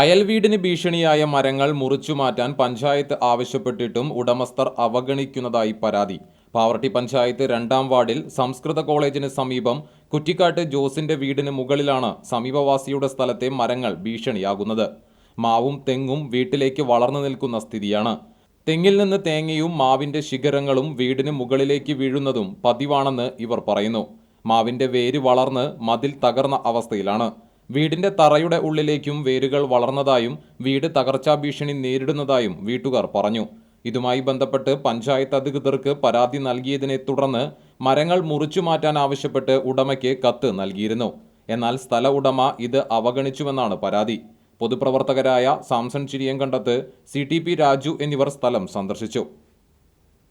അയൽവീടിന് ഭീഷണിയായ മരങ്ങൾ മുറിച്ചു മാറ്റാൻ പഞ്ചായത്ത് ആവശ്യപ്പെട്ടിട്ടും ഉടമസ്ഥർ അവഗണിക്കുന്നതായി പരാതി. പാവർട്ടി പഞ്ചായത്ത് രണ്ടാം വാർഡിൽ സംസ്കൃത കോളേജിന് സമീപം കുറ്റിക്കാട്ട് ജോസിന്റെ വീടിന് മുകളിലാണ് സമീപവാസിയുടെ സ്ഥലത്തെ മരങ്ങൾ ഭീഷണിയാകുന്നത്. മാവും തെങ്ങും വീട്ടിലേക്ക് വളർന്നു നിൽക്കുന്ന സ്ഥിതിയാണ്. തെങ്ങിൽ നിന്ന് തേങ്ങയും മാവിന്റെ ശിഖരങ്ങളും വീടിന് മുകളിലേക്ക് വീഴുന്നതും പതിവാണെന്ന് ഇവർ പറയുന്നു. മാവിന്റെ വേര് വളർന്ന് മതിൽ തകർന്ന അവസ്ഥയിലാണ്. വീടിന്റെ തറയുടെ ഉള്ളിലേക്കും വേരുകൾ വളർന്നതായും വീട് തകർച്ചാ ഭീഷണി നേരിടുന്നതായും വീട്ടുകാർ പറഞ്ഞു. ഇതുമായി ബന്ധപ്പെട്ട് പഞ്ചായത്ത് അധികൃതർക്ക് പരാതി നൽകിയതിനെ തുടർന്ന് മരങ്ങൾ മുറിച്ചു മാറ്റാൻ ആവശ്യപ്പെട്ട് ഉടമയ്ക്ക് കത്ത് നൽകിയിരുന്നു. എന്നാൽ സ്ഥല ഉടമ ഇത് അവഗണിച്ചുവെന്നാണ് പരാതി. പൊതുപ്രവർത്തകരായ Samson Chiriyankandath C T P Raju എന്നിവർ സ്ഥലം സന്ദർശിച്ചു.